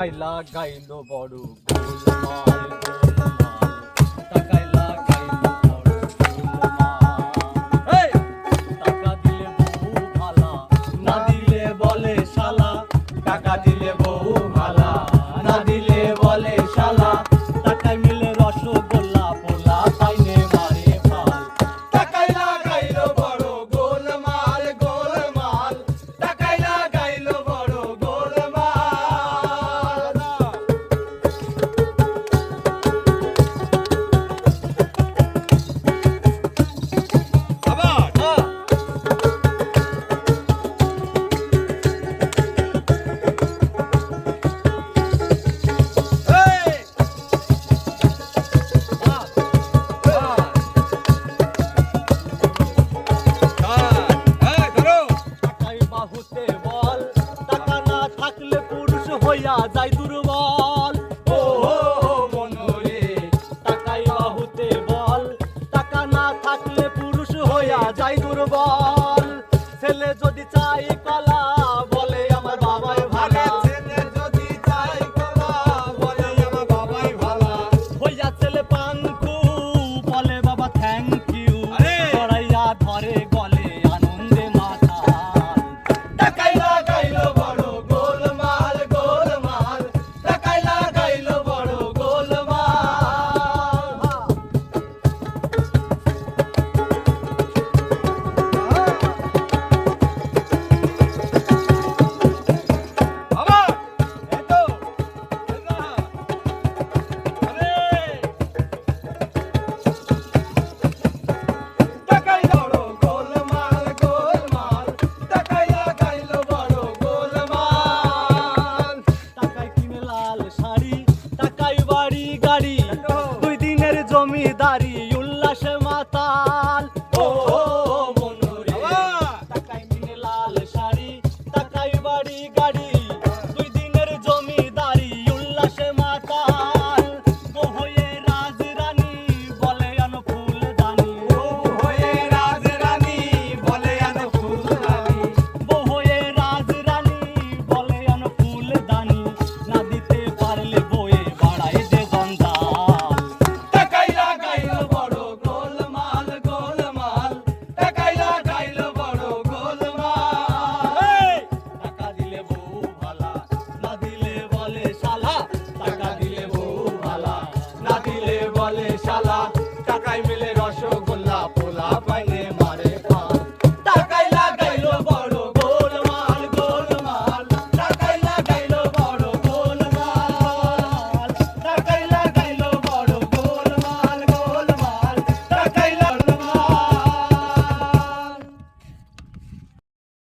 কাইলা গাইলো বড় গোলমাল। হইয়া যায় দুর্বল। ও মনরে টাকাই বাহুতে বল। টাকা না থাকলে পুরুষ হইয়া যায় দুর্বল। ছেলে যদি চাই কলা மாறி உல்லாசமாத்தால் ஓ